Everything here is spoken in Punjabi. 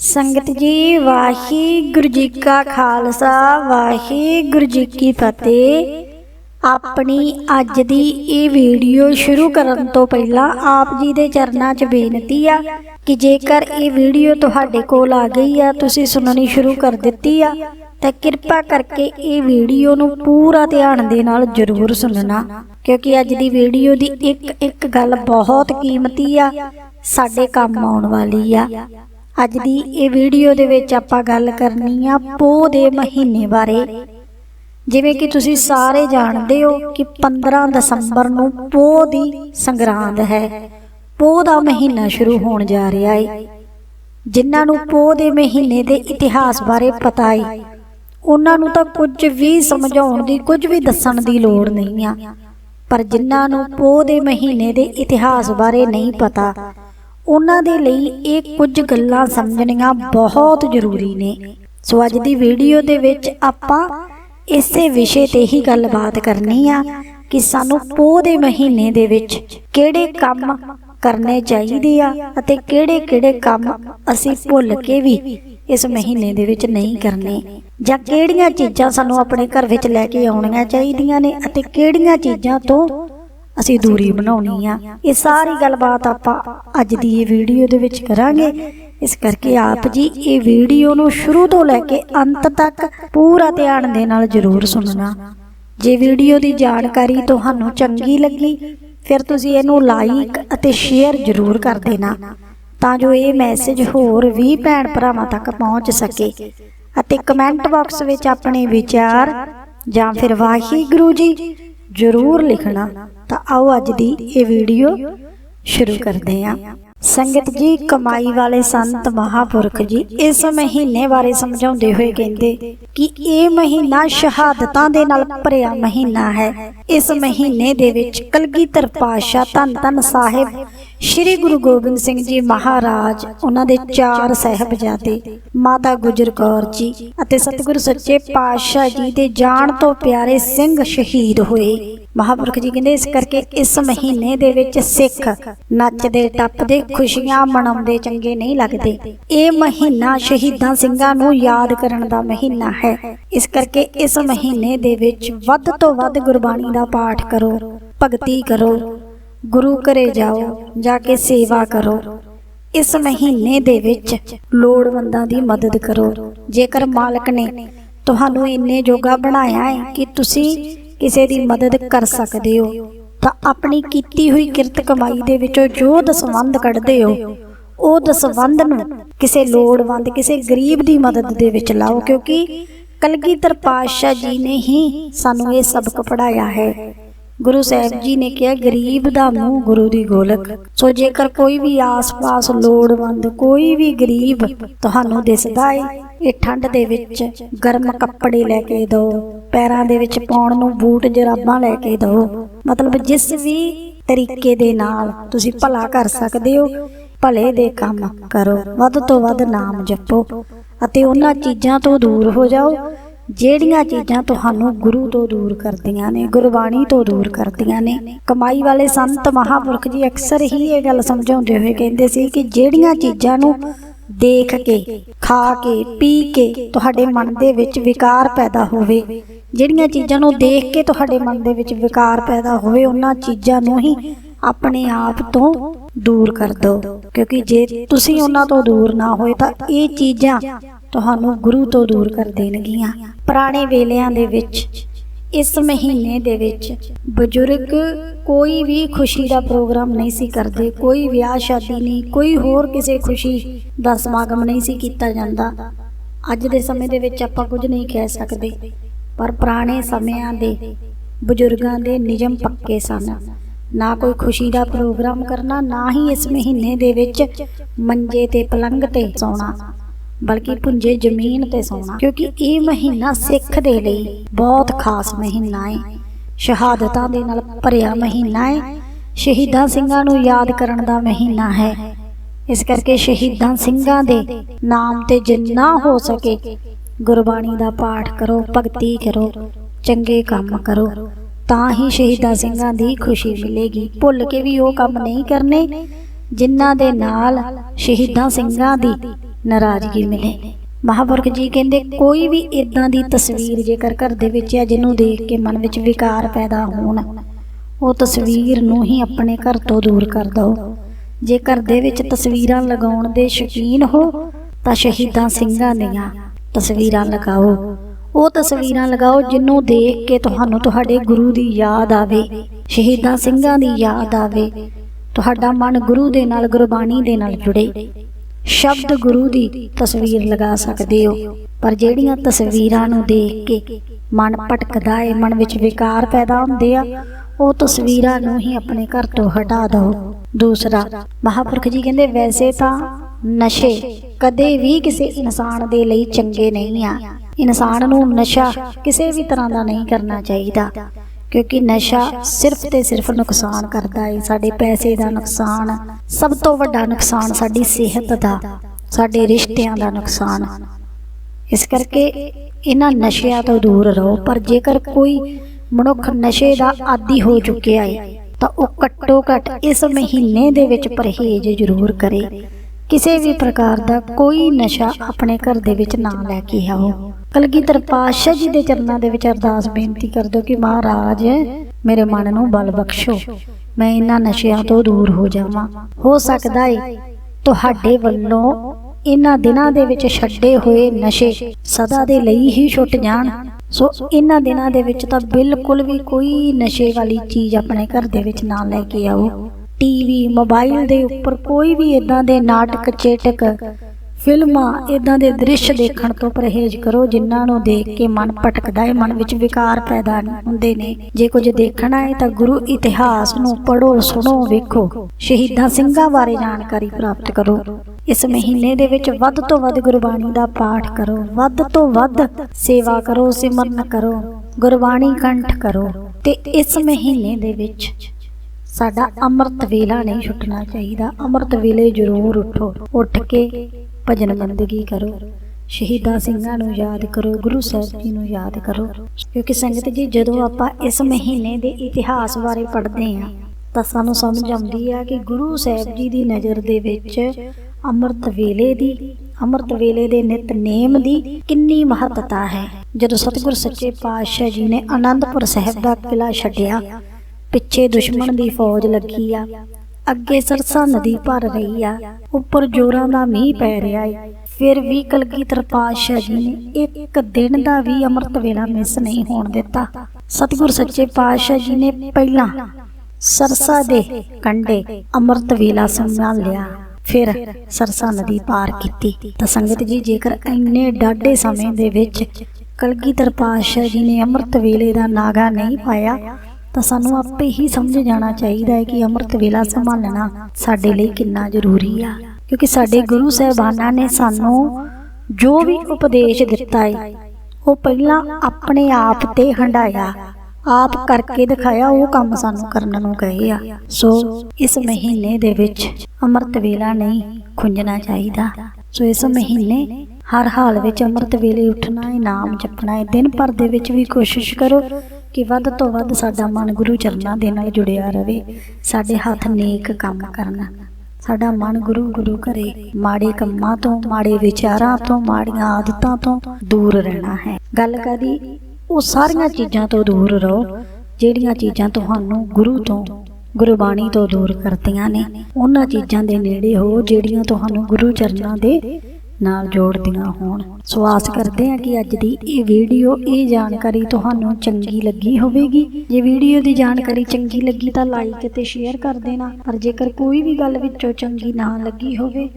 ਸੰਗਤ ਜੀ, ਵਾਹਿਗੁਰੂ ਜੀ ਕਾ ਖਾਲਸਾ, ਵਾਹਿਗੁਰੂ ਜੀ ਕੀ ਫਤਿਹ। ਆਪਣੀ ਅੱਜ ਦੀ ਇਹ ਵੀਡੀਓ ਸ਼ੁਰੂ ਕਰਨ ਤੋਂ ਪਹਿਲਾਂ ਆਪ ਜੀ ਦੇ ਚਰਨਾਂ 'ਚ ਬੇਨਤੀ ਆ ਕਿ ਜੇਕਰ ਇਹ ਵੀਡੀਓ ਤੁਹਾਡੇ ਕੋਲ ਆ ਗਈ ਆ, ਤੁਸੀਂ ਸੁਣਨੀ ਸ਼ੁਰੂ ਕਰ ਦਿੱਤੀ ਆ, ਤਾਂ ਕਿਰਪਾ ਕਰਕੇ ਇਹ ਵੀਡੀਓ ਨੂੰ ਪੂਰਾ ਧਿਆਨ ਦੇ ਨਾਲ ਜ਼ਰੂਰ ਸੁਣਨਾ, ਕਿਉਂਕਿ ਅੱਜ ਦੀ ਵੀਡੀਓ ਦੀ ਇੱਕ ਇੱਕ ਗੱਲ ਬਹੁਤ ਕੀਮਤੀ ਆ, ਸਾਡੇ ਕੰਮ ਆਉਣ ਵਾਲੀ ਆ। ਅੱਜ ਦੀ ਇਹ ਵੀਡੀਓ ਦੇ ਵਿੱਚ ਆਪਾਂ ਗੱਲ ਕਰਨੀ ਆ ਪੋਹ ਦੇ ਮਹੀਨੇ ਬਾਰੇ। ਜਿਵੇਂ ਕਿ ਤੁਸੀਂ ਸਾਰੇ ਜਾਣਦੇ ਹੋ ਕਿ 15 ਦਸੰਬਰ ਨੂੰ ਪੋਹ ਦੀ ਸੰਗਰਾਂਦ ਹੈ। ਪੋਹ ਦਾ ਮਹੀਨਾ ਸ਼ੁਰੂ ਹੋਣ ਜਾ ਰਿਹਾ ਹੈ। ਜਿਨ੍ਹਾਂ ਨੂੰ ਪੋਹ ਦੇ ਮਹੀਨੇ ਦੇ ਇਤਿਹਾਸ ਬਾਰੇ ਪਤਾ ਹੈ। ਉਹਨਾਂ ਨੂੰ ਤਾਂ ਕੁਝ ਵੀ ਸਮਝਾਉਣ ਦੀ ਕੁਝ ਵੀ ਦੱਸਣ ਦੀ ਲੋੜ ਨਹੀਂ ਆ। ਪਰ ਜਿਨ੍ਹਾਂ ਨੂੰ ਪੋਹ ਦੇ ਮਹੀਨੇ ਦੇ ਇਤਿਹਾਸ ਬਾਰੇ ਨਹੀਂ ਪਤਾ। ਉਹਨਾਂ ਦੇ ਲਈ ਇਹ ਕੁਝ ਗੱਲਾਂ ਸਮਝਣੀਆਂ ਬਹੁਤ ਜ਼ਰੂਰੀ ਨੇ। ਸੋ ਅੱਜ ਦੀ ਵੀਡੀਓ ਦੇ ਵਿੱਚ ਆਪਾਂ ਇਸੇ ਵਿਸ਼ੇ ਤੇ ਹੀ ਗੱਲਬਾਤ ਕਰਨੀ ਆ ਕਿ ਸਾਨੂੰ ਪੋਹ ਦੇ ਮਹੀਨੇ ਦੇ ਵਿੱਚ ਕਿਹੜੇ ਕੰਮ ਕਰਨੇ ਚਾਹੀਦੇ ਆ ਅਤੇ ਕਿਹੜੇ-ਕਿਹੜੇ ਕੰਮ ਅਸੀਂ ਭੁੱਲ ਕੇ ਵੀ ਇਸ ਮਹੀਨੇ ਦੇ ਵਿੱਚ ਨਹੀਂ ਕਰਨੇ ਜਾਂ ਕਿਹੜੀਆਂ ਚੀਜ਼ਾਂ ਸਾਨੂੰ ਆਪਣੇ ਘਰ ਵਿੱਚ ਲੈ ਕੇ ਆਉਣੀਆਂ ਚਾਹੀਦੀਆਂ ਨੇ ਅਤੇ ਕਿਹੜੀਆਂ ਚੀਜ਼ਾਂ ਤੋਂ ਅਸੀਂ ਦੂਰੀ ਬਣਾਉਣੀ ਆ। ਇਹ ਸਾਰੀ ਗੱਲਬਾਤ ਆਪਾਂ ਅੱਜ ਦੀ ਇਹ ਵੀਡੀਓ ਦੇ ਵਿੱਚ ਕਰਾਂਗੇ। ਇਸ ਕਰਕੇ ਆਪ ਜੀ ਇਹ ਵੀਡੀਓ ਨੂੰ ਸ਼ੁਰੂ ਤੋਂ ਲੈ ਕੇ ਅੰਤ ਤੱਕ ਪੂਰਾ ਧਿਆਨ ਦੇ ਨਾਲ ਜ਼ਰੂਰ ਸੁਣਨਾ। ਜੇ ਵੀਡੀਓ ਦੀ ਜਾਣਕਾਰੀ ਤੁਹਾਨੂੰ ਚੰਗੀ ਲੱਗੀ, ਫਿਰ ਤੁਸੀਂ ਇਹਨੂੰ ਲਾਈਕ ਅਤੇ ਸ਼ੇਅਰ ਜ਼ਰੂਰ ਕਰ ਦੇਣਾ, ਤਾਂ ਜੋ ਇਹ ਮੈਸੇਜ ਹੋਰ ਵੀ ਭੈਣ ਭਰਾਵਾਂ ਤੱਕ ਪਹੁੰਚ ਸਕੇ। ਅਤੇ ਕਮੈਂਟ ਬਾਕਸ ਵਿੱਚ ਆਪਣੇ ਵਿਚਾਰ ਜਾਂ ਫਿਰ ਵਾਹਿਗੁਰੂ ਜੀ ਜ਼ਰੂਰ ਲਿਖਣਾ। ਤਾਂ ਆਓ ਅੱਜ ਦੀ ਇਹ ਵੀਡੀਓ ਸ਼ੁਰੂ ਕਰਦੇ ਹਾਂ। ਸੰਗਤ ਜੀ, ਕਮਾਈ ਵਾਲੇ ਸੰਤ ਮਹਾਪੁਰਖ ਜੀ, ਇਸ ਮਹੀਨੇ ਬਾਰੇ ਸਮਝਾਉਂਦੇ ਹੋਏ ਕਹਿੰਦੇ ਕਿ ਇਹ ਮਹੀਨਾ ਸ਼ਹਾਦਤਾਂ ਦੇ ਨਾਲ ਭਰਿਆ ਮਹੀਨਾ ਹੈ। ਇਸ ਮਹੀਨੇ ਦੇ ਵਿੱਚ ਕਲਗੀਧਰ ਪਾਤਸ਼ਾਹ ਧੰਨ ਧੰਨ ਸਾਹਿਬ ਸ੍ਰੀ ਗੁਰੂ ਗੋਬਿੰਦ ਸਿੰਘ ਜੀ ਮਹਾਰਾਜ, ਉਹਨਾਂ ਦੇ ਚਾਰ ਸਹਿਬਜ਼ਾਦੇ, ਮਾਤਾ ਗੁਜਰ ਕੌਰ ਜੀ ਅਤੇ ਸਤਿਗੁਰੂ ਸੱਚੇ ਪਾਤਸ਼ਾਹ ਜੀ ਦੇ ਜਾਣ ਤੋਂ ਪਿਆਰੇ ਸਿੰਘ ਸ਼ਹੀਦ ਹੋਏ। ਮਹਾਪੁਰਖ ਜੀ ਕਹਿੰਦੇ ਇਸ ਕਰਕੇ ਇਸ ਮਹੀਨੇ ਦੇ ਵਿੱਚ ਸਿੱਖ ਨੱਚਦੇ, ਟੱਪਦੇ, ਖੁਸ਼ੀਆਂ ਮਨਾਉਂਦੇ ਚੰਗੇ ਨਹੀਂ ਲੱਗਦੇ। ਇਹ ਮਹੀਨਾ ਸ਼ਹੀਦਾਂ ਸਿੰਘਾਂ ਨੂੰ ਯਾਦ ਕਰਨ ਦਾ ਮਹੀਨਾ ਹੈ। ਇਸ ਕਰਕੇ ਇਸ ਮਹੀਨੇ ਦੇ ਵਿੱਚ ਵੱਧ ਤੋਂ ਵੱਧ ਗੁਰਬਾਣੀ ਦਾ ਪਾਠ ਕਰੋ, ਭਗਤੀ ਕਰੋ, ਗੁਰੂ ਘਰੇ ਜਾਓ, ਜਾ ਕੇ ਸੇਵਾ ਕਰੋ। ਇਸ ਮਹੀਨੇ ਦੇ ਵਿੱਚ ਲੋੜਵੰਦਾਂ ਦੀ ਮਦਦ ਕਰੋ। ਜੇਕਰ ਮਾਲਕ ਨੇ ਤੁਹਾਨੂੰ ਇੰਨੇ ਜੋਗਾ ਬਣਾਇਆ ਹੈ ਕਿ ਤੁਸੀਂ ਕਿਸੇ ਦੀ ਮਦਦ ਕਰ ਸਕਦੇ ਹੋ, ਤਾਂ ਆਪਣੀ ਕੀਤੀ ਹੋਈ ਕਿਰਤ ਕਮਾਈ ਦੇ ਵਿੱਚੋਂ ਜੋ ਦਸਵੰਧ ਕੱਢਦੇ ਹੋ, ਉਹ ਦਸਵੰਧ ਨੂੰ ਕਿਸੇ ਲੋੜਵੰਦ, ਕਿਸੇ ਗਰੀਬ ਦੀ ਮਦਦ ਦੇ ਵਿੱਚ ਲਾਓ, ਕਿਉਂਕਿ ਕਲਗੀਧਰ ਪਾਤਸ਼ਾਹ ਜੀ ਨੇ ਹੀ ਸਾਨੂੰ ਇਹ ਸਬਕ ਪੜਾਇਆ ਹੈ। ਗੁਰੂ ਸਾਹਿਬ ਜੀ ਨੇ ਕਿਹਾ, ਗਰੀਬ ਦਾ ਮੂੰਹ ਗੁਰੂ ਦੀ ਗੋਲਕ। ਸੋ ਜੇਕਰ ਕੋਈ ਵੀ ਆਸ-ਪਾਸ ਲੋੜਵੰਦ, ਕੋਈ ਵੀ ਗਰੀਬ ਤੁਹਾਨੂੰ ਦਿਸਦਾ ਹੈ ਇਹ ਠੰਡ ਦੇ ਵਿੱਚ ਗਰਮ ਕੱਪੜੇ ਲੈ ਕੇ ਦਿਓ ਪੈਰਾਂ ਦੇ ਵਿੱਚ ਪਾਉਣ ਨੂੰ ਬੂਟ ਜਰਾਬਾਂ ਲੈ ਕੇ ਦਿਓ ਮਤਲਬ ਜਿਸ ਵੀ ਤਰੀਕੇ ਦੇ ਨਾਲ ਤੁਸੀਂ ਭਲਾ ਕਰ ਸਕਦੇ ਹੋ, ਭਲੇ ਦੇ ਕੰਮ ਕਰੋ। ਵੱਧ ਤੋਂ ਵੱਧ ਨਾਮ ਜਪੋ ਅਤੇ ਉਹਨਾਂ ਚੀਜ਼ਾਂ ਤੋਂ ਦੂਰ ਹੋ ਜਾਓ, ਜਿਹੜੀਆਂ ਚੀਜ਼ਾਂ ਤੁਹਾਨੂੰ ਗੁਰੂ ਤੋਂ ਦੂਰ ਕਰਦੀਆਂ ਨੇ, ਗੁਰਬਾਣੀ ਤੋਂ ਦੂਰ ਕਰਦੀਆਂ ਨੇ। ਕਮਾਈ ਵਾਲੇ ਸੰਤ ਮਹਾਪੁਰਖ ਜੀ ਅਕਸਰ ਹੀ ਇਹ ਗੱਲ ਸਮਝਾਉਂਦੇ ਹੋਏ ਕਹਿੰਦੇ ਸੀ ਕਿ ਜਿਹੜੀਆਂ ਚੀਜ਼ਾਂ ਨੂੰ ਦੇਖ ਕੇ, ਖਾ ਕੇ, ਪੀ ਕੇ ਤੁਹਾਡੇ ਮਨ ਦੇ ਵਿੱਚ ਵਿਕਾਰ ਪੈਦਾ ਹੋਵੇ। ਜਿਹੜੀਆਂ ਚੀਜ਼ਾਂ ਨੂੰ ਦੇਖ ਕੇ ਤੁਹਾਡੇ ਮਨ ਦੇ ਵਿੱਚ ਵਿਕਾਰ ਪੈਦਾ ਹੋਵੇ, ਉਹਨਾਂ ਚੀਜ਼ਾਂ ਨੂੰ ਹੀ ਆਪਣੇ ਆਪ ਤੋਂ ਦੂਰ ਕਰ ਦਿਓ। ਕਿਉਂਕਿ ਜੇ ਤੁਸੀਂ ਉਹਨਾਂ ਤੋਂ ਦੂਰ ਨਾ ਹੋਏ, ਤਾਂ ਇਹ ਚੀਜ਼ਾਂ ਤੁਹਾਨੂੰ ਗੁਰੂ ਤੋਂ ਦੂਰ ਕਰ ਦੇਣਗੀਆਂ। ਪੁਰਾਣੇ ਵੇਲਿਆਂ ਦੇ ਵਿੱਚ ਇਸ ਮਹੀਨੇ ਦੇ ਵਿੱਚ ਬਜ਼ੁਰਗ ਕੋਈ ਵੀ ਖੁਸ਼ੀ ਦਾ ਪ੍ਰੋਗਰਾਮ ਨਹੀਂ ਸੀ ਕਰਦੇ, ਕੋਈ ਵਿਆਹ ਸ਼ਾਦੀ ਨਹੀਂ, ਕੋਈ ਹੋਰ ਕਿਸੇ ਖੁਸ਼ੀ ਦਾ ਸਮਾਗਮ ਨਹੀਂ ਸੀ ਕੀਤਾ ਜਾਂਦਾ। ਅੱਜ ਦੇ ਸਮੇਂ ਦੇ ਵਿੱਚ ਆਪਾਂ ਕੁਝ ਨਹੀਂ ਕਹਿ ਸਕਦੇ, ਪਰ ਪੁਰਾਣੇ ਸਮਿਆਂ ਦੇ ਬਜ਼ੁਰਗਾਂ ਦੇ ਨਿਯਮ ਪੱਕੇ ਸਨ। ਨਾ ਕੋਈ ਖੁਸ਼ੀ ਦਾ ਪ੍ਰੋਗਰਾਮ ਕਰਨਾ, ਨਾ ਹੀ ਇਸ ਮਹੀਨੇ ਦੇ ਵਿੱਚ ਮੰਜੇ ਤੇ ਪਲੰਗ ਤੇ ਸੌਣਾ। ਬਲਕਿ ਪੁੰਜੇ ਜ਼ਮੀਨ ਤੇ ਸੌਣਾ ਕਿਉਂਕਿ ਇਹ ਮਹੀਨਾ ਸਿੱਖ ਦੇ ਲਈ ਬਹੁਤ ਖਾਸ ਮਹੀਨਾ ਹੈ ਸ਼ਹਾਦਤਾਂ ਦੇ ਨਾਲ ਭਰਿਆ ਮਹੀਨਾ ਹੈ ਸ਼ਹੀਦਾਂ ਸਿੰਘਾਂ ਨੂੰ ਯਾਦ ਕਰਨ ਦਾ ਮਹੀਨਾ ਹੈ। ਇਸ ਕਰਕੇ ਸ਼ਹੀਦਾਂ ਸਿੰਘਾਂ ਦੇ ਨਾਮ ਤੇ ਜਿੰਨਾ ਹੋ ਸਕੇ ਗੁਰਬਾਣੀ ਦਾ ਪਾਠ ਕਰੋ ਭਗਤੀ ਕਰੋ ਚੰਗੇ ਕੰਮ ਕਰੋ। ਤਾਂ ਹੀ ਸ਼ਹੀਦਾਂ ਸਿੰਘਾਂ ਦੀ ਖੁਸ਼ੀ ਮਿਲੇਗੀ। ਭੁੱਲ ਕੇ ਵੀ ਉਹ ਕੰਮ ਨਹੀਂ ਕਰਨੇ ਜਿਨ੍ਹਾਂ ਦੇ ਨਾਲ ਸ਼ਹੀਦਾਂ ਸਿੰਘਾਂ ਦੀ ਨਾਰਾਜ਼ਗੀ ਮਿਲੇ? ਮਹਾਂਪੁਰਖ ਜੀ ਕਹਿੰਦੇ, ਕੋਈ ਵੀ ਇਦਾਂ ਦੀ ਤਸਵੀਰ ਜੇਕਰ ਘਰ ਦੇ ਵਿੱਚ ਹੈ ਜਿਹਨੂੰ ਦੇਖ ਕੇ ਮਨ ਵਿੱਚ ਵਿਕਾਰ ਪੈਦਾ ਹੋਣ, ਉਹ ਤਸਵੀਰ ਨੂੰ ਹੀ ਆਪਣੇ ਘਰ ਤੋਂ ਦੂਰ ਕਰ ਦਿਓ ਜੇ ਘਰ ਦੇ ਵਿੱਚ ਤਸਵੀਰਾਂ ਲਗਾਉਣ ਦੇ ਸ਼ੌਕੀਨ ਹੋ, ਤਾਂ ਸ਼ਹੀਦਾਂ ਸਿੰਘਾਂ ਦੀਆਂ ਤਸਵੀਰਾਂ ਲਗਾਓ। ਉਹ ਤਸਵੀਰਾਂ ਲਗਾਓ ਜਿਹਨੂੰ ਦੇਖ ਕੇ ਤੁਹਾਨੂੰ ਤੁਹਾਡੇ ਗੁਰੂ ਦੀ ਯਾਦ ਆਵੇ, ਸ਼ਹੀਦਾਂ ਸਿੰਘਾਂ ਦੀ ਯਾਦ ਆਵੇ। ਤੁਹਾਡਾ ਮਨ ਗੁਰੂ ਦੇ ਨਾਲ, ਗੁਰਬਾਣੀ ਦੇ ਨਾਲ ਜੁੜੇ। ਸ਼ਬਦ ਗੁਰੂ ਦੀ ਤਸਵੀਰ ਲਗਾ ਸਕਦੇ ਹੋ। ਪਰ ਜਿਹੜੀਆਂ ਤਸਵੀਰਾਂ ਨੂੰ ਦੇਖ ਕੇ ਮਨ ਭਟਕਦਾ ਹੈ, ਮਨ ਵਿੱਚ ਵਿਕਾਰ ਪੈਦਾ ਹੁੰਦੇ ਆ, ਉਹ ਤਸਵੀਰਾਂ ਨੂੰ ਹੀ ਆਪਣੇ ਘਰ ਤੋਂ ਹਟਾ ਦਿਓ। ਦੂਸਰਾ, ਮਹਾਪੁਰਖ ਜੀ ਕਹਿੰਦੇ, ਵੈਸੇ ਤਾਂ ਨਸ਼ੇ ਕਦੇ ਵੀ ਕਿਸੇ ਇਨਸਾਨ ਦੇ ਲਈ ਚੰਗੇ ਨਹੀਂ ਆ। ਇਨਸਾਨ ਨੂੰ ਨਸ਼ਾ ਕਿਸੇ ਵੀ ਤਰ੍ਹਾਂ ਦਾ ਨਹੀਂ ਕਰਨਾ ਚਾਹੀਦਾ। ਕਿਉਂਕਿ ਨਸ਼ਾ ਸਿਰਫ ਤੇ ਸਿਰਫ ਨੁਕਸਾਨ ਕਰਦਾ ਹੈ ਸਾਡੇ ਪੈਸੇ ਦਾ ਨੁਕਸਾਨ, ਸਭ ਤੋਂ ਵੱਡਾ ਨੁਕਸਾਨ ਸਾਡੀ ਸਿਹਤ ਦਾ, ਸਾਡੇ ਰਿਸ਼ਤਿਆਂ ਦਾ ਨੁਕਸਾਨ। ਇਸ ਕਰਕੇ ਇਹਨਾਂ ਨਸ਼ਿਆਂ ਤੋਂ ਦੂਰ ਰਹੋ, ਪਰ ਜੇਕਰ ਕੋਈ ਮਨੁੱਖ ਨਸ਼ੇ ਦਾ ਆਦੀ ਹੋ ਚੁੱਕਿਆ ਹੈ ਤਾਂ ਉਹ ਘੱਟੋ ਘੱਟ ਇਸ ਮਹੀਨੇ ਦੇ ਵਿੱਚ ਪਰਹੇਜ਼ ਜ਼ਰੂਰ ਕਰੇ। ਕਿਸੇ ਵੀ ਪ੍ਰਕਾਰ ਦਾ ਕੋਈ ਨਸ਼ਾ ਆਪਣੇ ਘਰ ਦੇ ਵਿੱਚ ਨਾ ਲੈ ਕੇ ਆਓ। ਕਲਗੀਧਰ ਪਾਤਸ਼ਾਹ ਜੀ ਦੇ ਚਰਨਾਂ ਦੇ ਵਿੱਚ ਅਰਦਾਸ ਬੇਨਤੀ ਕਰ ਦਿਓ ਕਿ ਮਹਾਰਾਜ, ਮੇਰੇ ਮਨ ਨੂੰ ਬਲ ਬਖਸ਼ੋ। ਮੈਂ ਇਹਨਾਂ ਨਸ਼ਿਆਂ ਤੋਂ ਦੂਰ ਹੋ ਜਾਵਾਂ। ਹੋ ਸਕਦਾ ਹੈ ਤੁਹਾਡੇ ਵੱਲੋਂ ਇਹਨਾਂ ਦਿਨਾਂ ਦੇ ਵਿੱਚ ਛੱਡੇ ਹੋਏ ਨਸ਼ੇ ਸਦਾ ਦੇ ਲਈ ਹੀ ਛੁੱਟ ਜਾਣ। ਸੋ ਇਹਨਾਂ ਦਿਨਾਂ ਦੇ ਵਿੱਚ ਤਾਂ ਬਿਲਕੁਲ ਵੀ ਕੋਈ ਨਸ਼ੇ ਵਾਲੀ ਚੀਜ਼ ਆਪਣੇ ਘਰ ਦੇ ਵਿੱਚ ਨਾ ਲੈ ਕੇ ਆਓ। ਟੀਵੀ, ਮੋਬਾਈਲ ਦੇ ਉੱਪਰ ਕੋਈ ਵੀ ਇਦਾਂ ਦੇ ਨਾਟਕ, ਚੇਟਕ ਫਿਲਮਾਂ ਇਦਾਂ ਦੇ ਦ੍ਰਿਸ਼ ਦੇਖਣ ਤੋਂ ਪਰਹੇਜ਼ ਕਰੋ ਜਿਨ੍ਹਾਂ ਨੂੰ ਦੇਖ ਕੇ ਮਨ ਭਟਕਦਾ ਹੈ, ਮਨ ਵਿੱਚ ਵਿਕਾਰ ਪੈਦਾ ਹੁੰਦੇ ਨੇ। ਜੇ ਕੁਝ ਦੇਖਣਾ ਹੈ ਤਾਂ ਗੁਰੂ ਇਤਿਹਾਸ ਨੂੰ ਪੜੋ ਸੁਣੋ, ਵੇਖੋ। ਸ਼ਹੀਦਾਂ ਸਿੰਘਾਂ ਬਾਰੇ ਜਾਣਕਾਰੀ ਪ੍ਰਾਪਤ ਕਰੋ। ਇਸ ਮਹੀਨੇ ਦੇ ਵਿੱਚ ਵੱਧ ਤੋਂ ਵੱਧ ਗੁਰਬਾਣੀ ਦਾ ਪਾਠ ਕਰੋ। ਵੱਧ ਤੋਂ ਵੱਧ ਸੇਵਾ ਕਰੋ, ਸਿਮਰਨ ਕਰੋ। ਗੁਰਬਾਣੀ ਕੰਠ ਕਰੋ। ਤੇ ਇਸ ਮਹੀਨੇ ਦੇ ਵਿੱਚ ਸਾਡਾ ਅੰਮ੍ਰਿਤ ਵੇਲਾ ਨਹੀਂ ਛੁੱਟਣਾ ਚਾਹੀਦਾ। ਅੰਮ੍ਰਿਤ ਵੇਲੇ ਜ਼ਰੂਰ ਉਠੋ। ਉੱਠ ਕੇ ਭਜਨ ਬੰਦਗੀ ਕਰੋ? ਸ਼ਹੀਦਾਂ ਸਿੰਘਾਂ ਨੂੰ ਯਾਦ ਕਰੋ, ਗੁਰੂ ਸਾਹਿਬ ਜੀ ਨੂੰ ਯਾਦ ਕਰੋ। ਕਿਉਂਕਿ ਸੰਗਤ ਜੀ, ਜਦੋਂ ਆਪਾਂ ਇਸ ਮਹੀਨੇ ਦੇ ਇਤਿਹਾਸ ਬਾਰੇ ਪੜ੍ਹਦੇ ਹਾਂ, ਤਾਂ ਸਾਨੂੰ ਸਮਝ ਆਉਂਦੀ ਆ ਕਿ ਗੁਰੂ ਸਾਹਿਬ ਜੀ ਦੀ ਨਜ਼ਰ ਦੇ ਵਿੱਚ ਅੰਮ੍ਰਿਤ ਵੇਲੇ ਦੀ, ਅੰਮ੍ਰਿਤ ਵੇਲੇ ਦੇ ਨਿਤਨੇਮ ਦੀ ਕਿੰਨੀ ਮਹੱਤਤਾ ਹੈ। ਜਦੋਂ ਸਤਿਗੁਰ ਸੱਚੇ ਪਾਤਸ਼ਾਹ ਜੀ ਨੇ ਆਨੰਦਪੁਰ ਸਾਹਿਬ ਦਾ ਕਿਲਾ ਛੱਡਿਆ, ਪਿੱਛੇ ਦੁਸ਼ਮਣ ਦੀ ਫੌਜ ਲੱਗੀ ਆ ਅੱਗੇ ਸਰਸਾ ਨਦੀ ਭਰ ਰਹੀ ਆ। ਉੱਪਰ ਜੋਰਾਂ ਦਾ ਮੀਂਹ ਪੈ ਰਿਹਾ ਏ। ਫਿਰ ਵੀ ਕਲਗੀਧਰ ਪਾਤਸ਼ਾਹ ਜੀ ਨੇ ਇੱਕ ਦਿਨ ਦਾ ਵੀ ਅੰਮ੍ਰਿਤ ਵੇਲਾ ਮਿਸ ਨਹੀਂ ਹੋਣ ਦਿੱਤਾ। ਸਤਿਗੁਰ ਸੱਚੇ ਪਾਤਸ਼ਾਹ ਜੀ ਨੇ ਪਹਿਲਾਂ ਸਰਸਾ ਦੇ ਕੰਢੇ ਅੰਮ੍ਰਿਤ ਵੇਲਾ ਸੰਭਾਲਿਆ ਫਿਰ ਸਰਸਾ ਨਦੀ ਪਾਰ ਕੀਤੀ। ਤਾਂ ਸੰਗਤ ਜੀ, ਜੇਕਰ ਇੰਨੇ ਡਾਢੇ ਸਮੇਂ ਦੇ ਵਿੱਚ ਕਲਗੀ ਪਾਤਸ਼ਾਹ ਜੀ ਨੇ ਅੰਮ੍ਰਿਤ ਵੇਲੇ ਦਾ ਨਾਗਾ ਨਹੀਂ ਪਾਇਆ ਤਾਂ ਸਾਨੂੰ ਆਪੇ ਹੀ ਸਮਝ ਜਾਣਾ ਚਾਹੀਦਾ ਹੈ ਕਿ ਅੰਮ੍ਰਿਤ ਵੇਲਾ ਸੰਭਾਲਣਾ ਸਾਡੇ ਲਈ ਕਿੰਨਾ ਜ਼ਰੂਰੀ ਆ। ਕਿਉਂਕਿ ਸਾਡੇ ਗੁਰੂ ਸਾਹਿਬਾਨਾਂ ਨੇ ਸਾਨੂੰ ਜੋ ਵੀ ਉਪਦੇਸ਼ ਦਿੱਤਾ ਹੈ ਉਹ ਪਹਿਲਾਂ ਆਪਣੇ ਆਪ ਤੇ ਹੰਡਾਇਆ ਆਪ ਕਰਕੇ ਦਿਖਾਇਆ, ਉਹ ਕੰਮ ਸਾਨੂੰ ਕਰਨ ਨੂੰ ਕਹੇ ਆ। ਸੋ ਇਸ ਮਹੀਨੇ ਦੇ ਵਿੱਚ ਅੰਮ੍ਰਿਤ ਵੇਲਾ ਨਹੀਂ ਖੁੰਝਣਾ ਚਾਹੀਦਾ। ਸੋ ਇਸ ਮਹੀਨੇ ਹਰ ਹਾਲ ਵਿੱਚ ਅੰਮ੍ਰਿਤ ਵੇਲੇ ਉੱਠਣਾ ਹੈ ਨਾਮ ਜਪਣਾ ਹੈ ਦਿਨ ਭਰ ਦੇ ਵਿੱਚ ਵੀ ਕੋਸ਼ਿਸ਼ ਕਰੋ ਕਿ ਵੱਧ ਤੋਂ ਵੱਧ ਸਾਡਾ ਮਨ ਗੁਰੂ ਚਰਨਾਂ ਦੇ ਨਾਲ ਜੁੜਿਆ ਰਹੇ ਸਾਡੇ ਹੱਥ ਨੇਕ ਕੰਮ ਕਰਨ। ਸਾਡਾ ਮਨ ਗੁਰੂ ਗੁਰੂ ਘਰੇ ਮਾੜੇ ਕੰਮਾਂ ਤੋਂ, ਮਾੜੇ ਵਿਚਾਰਾਂ ਤੋਂ, ਮਾੜੀਆਂ ਆਦਤਾਂ ਤੋਂ ਦੂਰ ਰਹਿਣਾ ਹੈ। ਗੱਲ ਕਦੀ? ਉਹ ਸਾਰੀਆਂ ਚੀਜ਼ਾਂ ਤੋਂ ਦੂਰ ਰਹੋ, ਜਿਹੜੀਆਂ ਚੀਜ਼ਾਂ ਤੁਹਾਨੂੰ ਗੁਰੂ ਤੋਂ, ਗੁਰਬਾਣੀ ਤੋਂ ਦੂਰ ਕਰਦੀਆਂ ਨੇ। ਉਹਨਾਂ ਚੀਜ਼ਾਂ ਦੇ ਨੇੜੇ ਹੋ, ਜਿਹੜੀਆਂ ਤੁਹਾਨੂੰ ਗੁਰੂ ਚਰਨਾਂ ਦੇ ਨਾਲ ਜੋੜਦੀਆਂ ਹੋਣ। ਸੋ ਆਸ ਕਰਦੇ ਹਾਂ ਕਿ ਅੱਜ ਦੀ ਇਹ ਵੀਡੀਓ, ਇਹ ਜਾਣਕਾਰੀ ਤੁਹਾਨੂੰ ਚੰਗੀ ਲੱਗੀ ਹੋਵੇਗੀ। ਜੇ ਵੀਡੀਓ ਦੀ ਜਾਣਕਾਰੀ ਚੰਗੀ ਲੱਗੀ ਤਾਂ ਲਾਈਕ ਅਤੇ ਸ਼ੇਅਰ ਕਰ ਦੇਣਾ। ਪਰ ਜੇਕਰ ਕੋਈ ਵੀ ਗੱਲ ਵਿੱਚੋਂ ਚੰਗੀ ਨਾ ਲੱਗੀ ਹੋਵੇ